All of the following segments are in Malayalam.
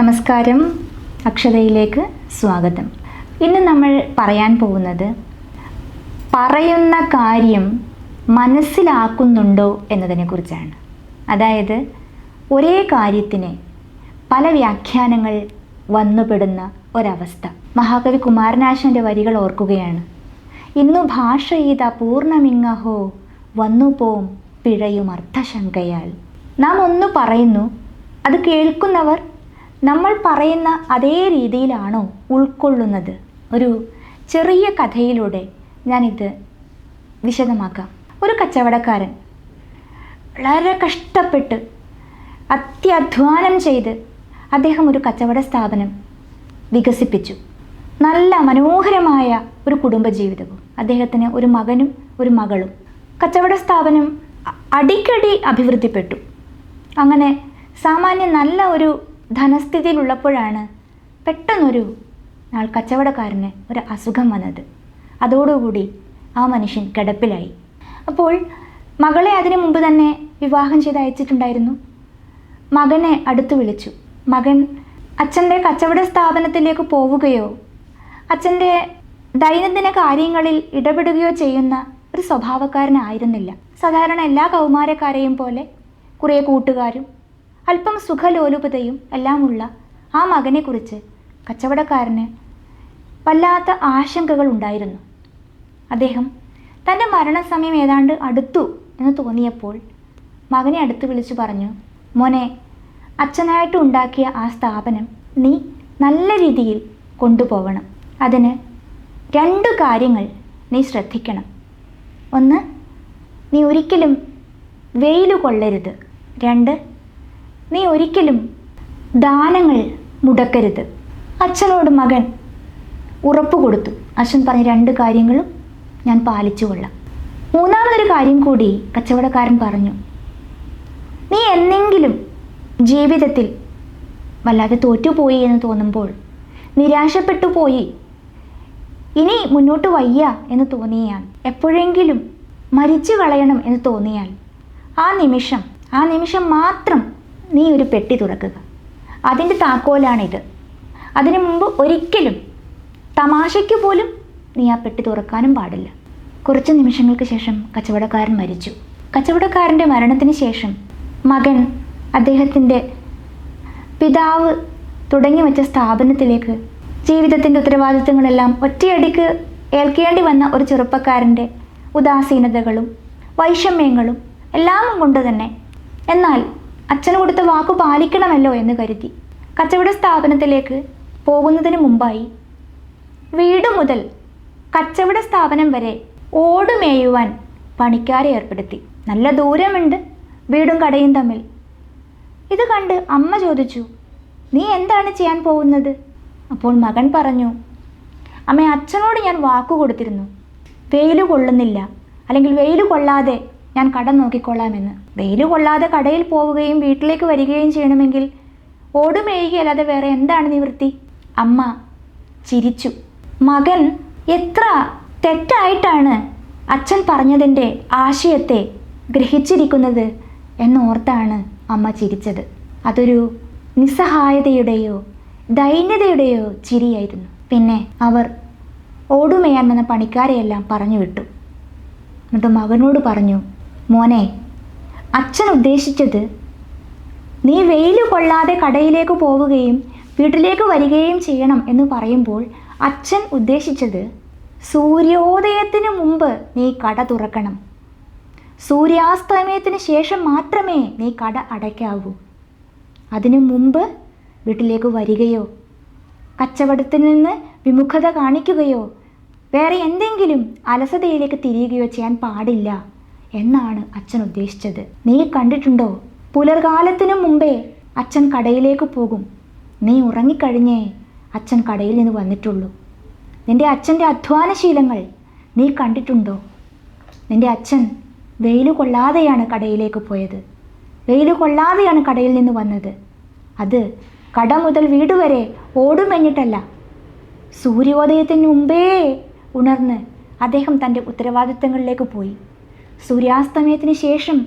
നമസ്കാരം. അക്ഷതയിലേക്ക് സ്വാഗതം. ഇന്ന് നമ്മൾ പറയാൻ പോകുന്നത് പറയുന്ന കാര്യം മനസ്സിലാക്കുന്നുണ്ടോ എന്നതിനെ കുറിച്ചാണ്. അതായത് ഒരേ കാര്യത്തിന് പല വ്യാഖ്യാനങ്ങൾ വന്നുപെടുന്ന ഒരവസ്ഥ. മഹാകവി കുമാരനാശന്റെ വരികൾ ഓർക്കുകയാണ്. ഇന്നു ഭാഷ ചെയ്ത പൂർണമിങ്ങഹോ വന്നു വന്നുപോം പിഴയും അർത്ഥശങ്കയാൽ നാം ഒന്ന് പറയുന്നു അത് കേൾക്കുന്നവർ നമ്മൾ പറയുന്ന അതേ രീതിയിലാണോ ഉൾക്കൊള്ളുന്നത്? ഒരു ചെറിയ കഥയിലൂടെ ഞാനിത് വിശദമാക്കാം. ഒരു കച്ചവടക്കാരൻ വളരെ കഷ്ടപ്പെട്ട് അത്യധ്വാനം ചെയ്ത് അദ്ദേഹം ഒരു കച്ചവട സ്ഥാപനം വികസിപ്പിച്ചു. നല്ല മനോഹരമായ ഒരു കുടുംബജീവിതവും. അദ്ദേഹത്തിന് ഒരു മകനും ഒരു മകളും. കച്ചവട സ്ഥാപനം അടിക്കടി അഭിവൃദ്ധിപ്പെട്ടു. അങ്ങനെ സാമാന്യം നല്ല ഒരു ധനസ്ഥിതിയിലുള്ളപ്പോഴാണ് പെട്ടെന്നൊരു നാൾ കച്ചവടക്കാരന് ഒരു അസുഖം വന്നത്. അതോടുകൂടി ആ മനുഷ്യൻ കിടപ്പിലായി. അപ്പോൾ മകളെ അതിനു മുമ്പ് തന്നെ വിവാഹം ചെയ്ത് അയച്ചിട്ടുണ്ടായിരുന്നു. മകനെ അടുത്തു വിളിച്ചു. മകൻ അച്ഛന്റെ കച്ചവട സ്ഥാപനത്തിലേക്ക് പോവുകയോ അച്ഛന്റെ ദൈനംദിന കാര്യങ്ങളിൽ ഇടപെടുകയോ ചെയ്യുന്ന ഒരു സ്വഭാവക്കാരനായിരുന്നില്ല. സാധാരണ എല്ലാ കൗമാരക്കാരെയും പോലെ കുറേ കൂട്ടുകാരും അല്പം സുഖലോലുപതയും എല്ലാമുള്ള ആ മകനെക്കുറിച്ച് കച്ചവടക്കാരന് വല്ലാത്ത ആശങ്കകൾ ഉണ്ടായിരുന്നു. അദ്ദേഹം തന്റെ മരണസമയം ഏതാണ്ട് അടുത്തു എന്ന് തോന്നിയപ്പോൾ മകനെ അടുത്ത് വിളിച്ചു പറഞ്ഞു മോനെ അച്ഛനായിട്ട് ഉണ്ടാക്കിയ ആ സ്ഥാപനം നീ നല്ല രീതിയിൽ കൊണ്ടുപോകണം അതിന് രണ്ട് കാര്യങ്ങൾ നീ ശ്രദ്ധിക്കണം. ഒന്ന് നീ ഒരിക്കലും വെയിൽ കൊള്ളരുത്. രണ്ട് നീ ഒരിക്കലും ദാനങ്ങൾ മുടക്കരുത്. അച്ഛനോട് മകൻ ഉറപ്പ് കൊടുത്തു. അച്ഛൻ പറഞ്ഞ രണ്ട് കാര്യങ്ങളും ഞാൻ പാലിച്ചു കൊള്ളാം. മൂന്നാമതൊരു കാര്യം കൂടി കച്ചവടക്കാരൻ പറഞ്ഞു. നീ എന്നെങ്കിലും ജീവിതത്തിൽ വല്ലാതെ തോറ്റുപോയി എന്ന് തോന്നുമ്പോൾ നിരാശപ്പെട്ടു പോയി ഇനി മുന്നോട്ട് വയ്യ എന്ന് തോന്നിയാൽ എപ്പോഴെങ്കിലും മരിച്ചു കളയണം എന്ന് തോന്നിയാൽ ആ നിമിഷം ആ നിമിഷം മാത്രം നീ ഒരു പെട്ടി തുറക്കുക. അതിന്റെ താക്കോലാണിത്. അതിനു മുമ്പ് ഒരിക്കലും തമാശയ്ക്ക് പോലും നീ ആ പെട്ടി തുറക്കാനും പാടില്ല. കുറച്ച് നിമിഷങ്ങൾക്ക് ശേഷം കച്ചവടക്കാരൻ മരിച്ചു. കച്ചവടക്കാരന്റെ മരണത്തിന് ശേഷം മകൻ അദ്ദേഹത്തിന്റെ പിതാവ് തുടങ്ങി വെച്ച സ്ഥാപനത്തിലേക്ക് ജീവിതത്തിന്റെ ഉത്തരവാദിത്തങ്ങളെല്ലാം ഒറ്റയടിക്ക് ഏൽക്കേണ്ടി വന്ന ഒരു ചെറുപ്പക്കാരന്റെ ഉദാസീനതകളും വൈഷമ്യങ്ങളും എല്ലാം കൊണ്ട് തന്നെ എന്നാൽ അച്ഛന് കൊടുത്ത വാക്കു പാലിക്കണമല്ലോ എന്ന് കരുതി കച്ചവട സ്ഥാപനത്തിലേക്ക് പോകുന്നതിന് മുമ്പായി വീട് മുതൽ കച്ചവട സ്ഥാപനം വരെ ഓടുമേയുവാൻ പണിക്കാരെ ഏർപ്പെടുത്തി. നല്ല ദൂരമുണ്ട് വീടും കടയും തമ്മിൽ. ഇത് കണ്ട് അമ്മ ചോദിച്ചു നീ എന്താണ് ചെയ്യാൻ പോകുന്നത്? അപ്പോൾ മകൻ പറഞ്ഞു അമ്മ അച്ഛനോട് ഞാൻ വാക്കു കൊടുത്തിരുന്നു. വെയിൽ കൊള്ളുന്നില്ല. അല്ലെങ്കിൽ വെയിൽ കൊള്ളാതെ ഞാൻ കട നോക്കിക്കൊള്ളാമെന്ന്. വെയിൽ കൊള്ളാതെ കടയിൽ പോവുകയും വീട്ടിലേക്ക് വരികയും ചെയ്യണമെങ്കിൽ ഓടുമേയുകയല്ലാതെ വേറെ എന്താണ് നിവൃത്തി അമ്മ ചിരിച്ചു. മകൻ എത്ര തെറ്റായിട്ടാണ് അച്ഛൻ പറഞ്ഞതിന്റെ ആശയത്തെ ഗ്രഹിച്ചിരിക്കുന്നത് എന്നോർത്താണ് അമ്മ ചിരിച്ചത്. അതൊരു നിസ്സഹായതയുടെയോ ദൈന്യതയുടെയോ ചിരിയായിരുന്നു. പിന്നെ അവർ ഓടുമേയാൻ വന്ന പണിക്കാരെയെല്ലാം പറഞ്ഞു വിട്ടു. എന്നിട്ട് മകനോട് പറഞ്ഞു മോനെ അച്ഛൻ ഉദ്ദേശിച്ചത് നീ വെയിൽ കൊള്ളാതെ കടയിലേക്ക് പോവുകയും വീട്ടിലേക്ക് വരികയും ചെയ്യണം എന്ന് പറയുമ്പോൾ അച്ഛൻ ഉദ്ദേശിച്ചത് സൂര്യോദയത്തിന് മുമ്പ് നീ കട തുറക്കണം. സൂര്യാസ്തമയത്തിന് ശേഷം മാത്രമേ നീ കട അടയ്ക്കാവൂ. അതിനു മുമ്പ് വീട്ടിലേക്ക് വരികയോ കച്ചവടത്തിൽ നിന്ന് വിമുഖത കാണിക്കുകയോ വേറെ എന്തെങ്കിലും അലസതയിലേക്ക് തിരിയുകയോ ചെയ്യാൻ പാടില്ല. എന്നാണ് അച്ഛൻ ഉദ്ദേശിച്ചത്. നീ കണ്ടിട്ടുണ്ടോ? പുലർകാലത്തിനു മുമ്പേ അച്ഛൻ കടയിലേക്ക് പോകും. നീ ഉറങ്ങിക്കഴിഞ്ഞേ അച്ഛൻ കടയിൽ നിന്ന് വന്നിട്ടുള്ളൂ. നിന്റെ അച്ഛന്റെ അധ്വാനശീലങ്ങൾ നീ കണ്ടിട്ടുണ്ടോ? നിന്റെ അച്ഛൻ വെയിൽ കൊള്ളാതെയാണ് കടയിലേക്ക് പോയത്. വെയിൽ കൊള്ളാതെയാണ് കടയിൽ നിന്ന് വന്നത്. അത് കട മുതൽ വീട് വരെ ഓടുമെഞ്ഞിട്ടല്ല സൂര്യോദയത്തിന് മുമ്പേ ഉണർന്ന് അദ്ദേഹം തന്റെ ഉത്തരവാദിത്തങ്ങളിലേക്ക് പോയി. സൂര്യാസ്തമയത്തിന് ശേഷം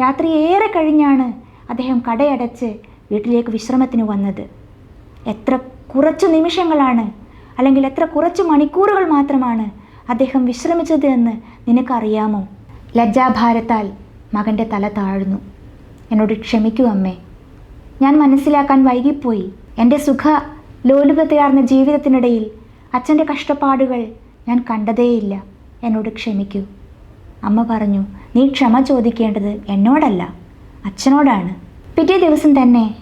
രാത്രി ഏറെ കഴിഞ്ഞാണ് അദ്ദേഹം കടയടച്ച് വീട്ടിലേക്ക് വിശ്രമത്തിന് വന്നത്. എത്ര കുറച്ച് നിമിഷങ്ങളാണ് അല്ലെങ്കിൽ എത്ര കുറച്ച് മണിക്കൂറുകൾ മാത്രമാണ് അദ്ദേഹം വിശ്രമിച്ചത് എന്ന് നിനക്കറിയാമോ? ലജ്ജാഭാരത്താൽ മകന്റെ തല താഴ്ന്നു. എന്നോട് ക്ഷമിക്കൂ അമ്മേ. ഞാൻ മനസ്സിലാക്കാൻ വൈകിപ്പോയി. എന്റെ സുഖ ലോലുപതയാർന്ന ജീവിതത്തിനിടയിൽ അച്ഛന്റെ കഷ്ടപ്പാടുകൾ ഞാൻ കണ്ടതേയില്ല. എന്നോട് ക്ഷമിക്കൂ. അമ്മ പറഞ്ഞു നീ ക്ഷമ ചോദിക്കേണ്ടത് എന്നോടല്ല അച്ഛനോടാണ്. പിറ്റേ ദിവസം തന്നെ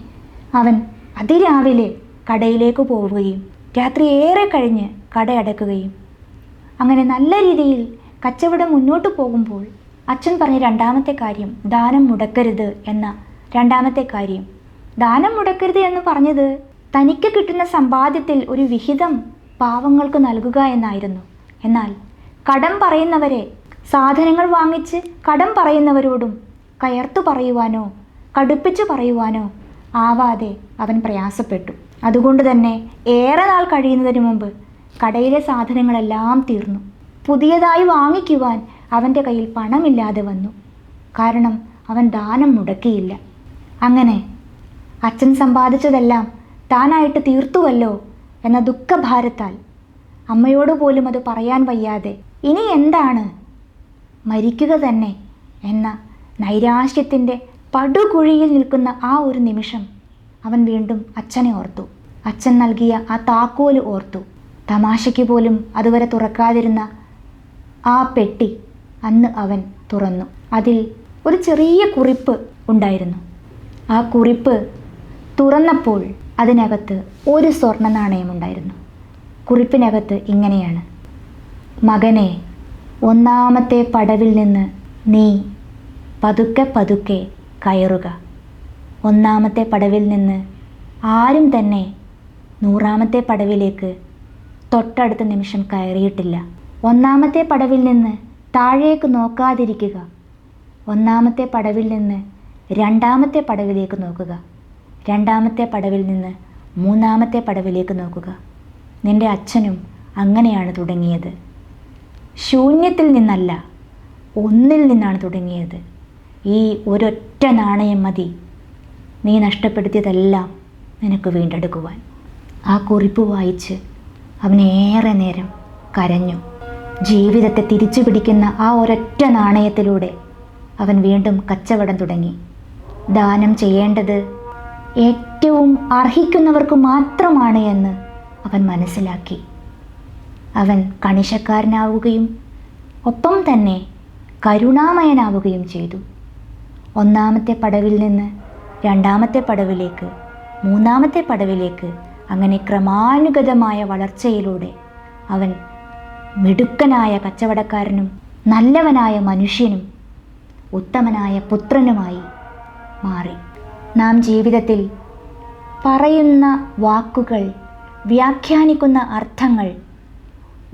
അവൻ അതിരാവിലെ കടയിലേക്ക് പോവുകയും രാത്രി ഏറെ കഴിഞ്ഞ് കട അടക്കുകയും. അങ്ങനെ നല്ല രീതിയിൽ കച്ചവടം മുന്നോട്ട് പോകുമ്പോൾ അച്ഛൻ പറഞ്ഞ രണ്ടാമത്തെ കാര്യം ദാനം മുടക്കരുത് എന്ന രണ്ടാമത്തെ കാര്യം. ദാനം മുടക്കരുത് എന്ന് പറഞ്ഞത് തനിക്ക് കിട്ടുന്ന സമ്പാദ്യത്തിൽ ഒരു വിഹിതം പാവങ്ങൾക്ക് നൽകുക എന്നായിരുന്നു. എന്നാൽ കടം പറയുന്നവരെ സാധനങ്ങൾ വാങ്ങിച്ച് കടം പറയുന്നവരോടും കയർത്തു പറയുവാനോ കടുപ്പിച്ച് പറയുവാനോ ആവാതെ അവൻ പ്രയാസപ്പെട്ടു. അതുകൊണ്ട് തന്നെ ഏറെ നാൾ കഴിയുന്നതിന് മുമ്പ് കടയിലെ സാധനങ്ങളെല്ലാം തീർന്നു. പുതിയതായി വാങ്ങിക്കുവാൻ അവന്റെ കയ്യിൽ പണമില്ലാതെ വന്നു. കാരണം അവൻ ദാനം മുടക്കിയില്ല. അങ്ങനെ അച്ഛൻ സമ്പാദിച്ചതെല്ലാം താനായിട്ട് തീർത്തുവല്ലോ എന്ന ദുഃഖഭാരത്താൽ അമ്മയോട് പോലും അത് പറയാൻ വയ്യാതെ ഇനി എന്താണ് മരിക്കുക തന്നെ എന്ന നൈരാശ്യത്തിന്റെ പടുകുഴിയിൽ നിൽക്കുന്ന ആ ഒരു നിമിഷം അവൻ വീണ്ടും അച്ഛനെ ഓർത്തു. അച്ഛൻ നൽകിയ ആ താക്കോൽ ഓർത്തു. തമാശയ്ക്ക് പോലും അതുവരെ തുറക്കാതിരുന്ന ആ പെട്ടി അന്ന് അവൻ തുറന്നു. അതിൽ ഒരു ചെറിയ കുറിപ്പ് ഉണ്ടായിരുന്നു. ആ കുറിപ്പ് തുറന്നപ്പോൾ അതിനകത്ത് ഒരു സ്വർണ നാണയമുണ്ടായിരുന്നു കുറിപ്പിനകത്ത് ഇങ്ങനെയാണ്. മകനെ ഒന്നാമത്തെ പടവിൽ നിന്ന് നീ പതുക്കെ പതുക്കെ കയറുക. ഒന്നാമത്തെ പടവിൽ നിന്ന് ആരും തന്നെ നൂറാമത്തെ പടവിലേക്ക് തൊട്ടടുത്ത നിമിഷം കയറിയിട്ടില്ല. ഒന്നാമത്തെ പടവിൽ നിന്ന് താഴേക്ക് നോക്കാതിരിക്കുക. ഒന്നാമത്തെ പടവിൽ നിന്ന് രണ്ടാമത്തെ പടവിലേക്ക് നോക്കുക. രണ്ടാമത്തെ പടവിൽ നിന്ന് മൂന്നാമത്തെ പടവിലേക്ക് നോക്കുക. നിന്റെ അച്ഛനും അങ്ങനെയാണ് തുടങ്ങിയത്. ശൂന്യത്തിൽ നിന്നല്ല ഒന്നിൽ നിന്നാണ് തുടങ്ങിയത്. ഈ ഒരൊറ്റ നാണയം മതി. നീ നഷ്ടപ്പെടുത്തിയതെല്ലാം നിനക്ക് വീണ്ടെടുക്കുവാൻ. ആ കുറിപ്പ് വായിച്ച് അവനേറെ നേരം കരഞ്ഞു. ജീവിതത്തെ തിരിച്ചു പിടിക്കുന്ന ആ ഒരൊറ്റ നാണയത്തിലൂടെ അവൻ വീണ്ടും കച്ചവടം തുടങ്ങി. ദാനം ചെയ്യേണ്ടത് ഏറ്റവും അർഹിക്കുന്നവർക്ക് മാത്രമാണ് എന്ന് അവൻ മനസ്സിലാക്കി. അവൻ കണിശക്കാരനാവുകയും ഒപ്പം തന്നെ കരുണാമയനാവുകയും ചെയ്തു. ഒന്നാമത്തെ പടവിൽ നിന്ന് രണ്ടാമത്തെ പടവിലേക്ക് മൂന്നാമത്തെ പടവിലേക്ക് അങ്ങനെ ക്രമാനുഗതമായ വളർച്ചയിലൂടെ അവൻ മിടുക്കനായ കച്ചവടക്കാരനും നല്ലവനായ മനുഷ്യനും ഉത്തമനായ പുത്രനുമായി മാറി. നാം ജീവിതത്തിൽ പറയുന്ന വാക്കുകൾ വ്യാഖ്യാനിക്കുന്ന അർത്ഥങ്ങൾ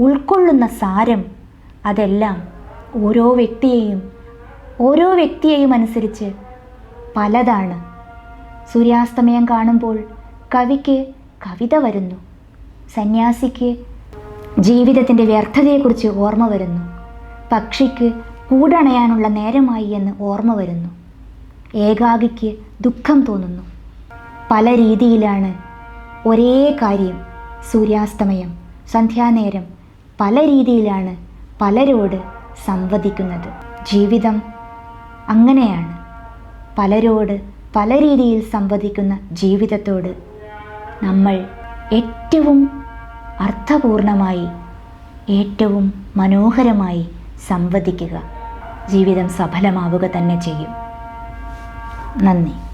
ഉൾക്കൊള്ളുന്ന സാരം അതെല്ലാം ഓരോ വ്യക്തിയെയും ഓരോ വ്യക്തിയെയും അനുസരിച്ച് പലതാണ്. സൂര്യാസ്തമയം കാണുമ്പോൾ കവിക്ക് കവിത വരുന്നു. സന്യാസിക്ക് ജീവിതത്തിന്റെ വ്യർത്ഥതയെക്കുറിച്ച് ഓർമ്മ വരുന്നു. പക്ഷിക്ക് കൂടണയാനുള്ള നേരമായി എന്ന് ഓർമ്മ വരുന്നു. ഏകാഗിക്ക് ദുഃഖം തോന്നുന്നു. പല രീതിയിലാണ് ഒരേ കാര്യം സൂര്യാസ്തമയം സന്ധ്യാനേരം പല രീതിയിലാണ് പലരോട് സംവദിക്കുന്നത്. ജീവിതം അങ്ങനെയാണ്. പലരോട് പല രീതിയിൽ സംവദിക്കുന്ന ജീവിതത്തോട് നമ്മൾ ഏറ്റവും അർത്ഥപൂർണമായി ഏറ്റവും മനോഹരമായി സംവദിക്കുക. ജീവിതം സഫലമാവുക തന്നെ ചെയ്യും. നന്ദി.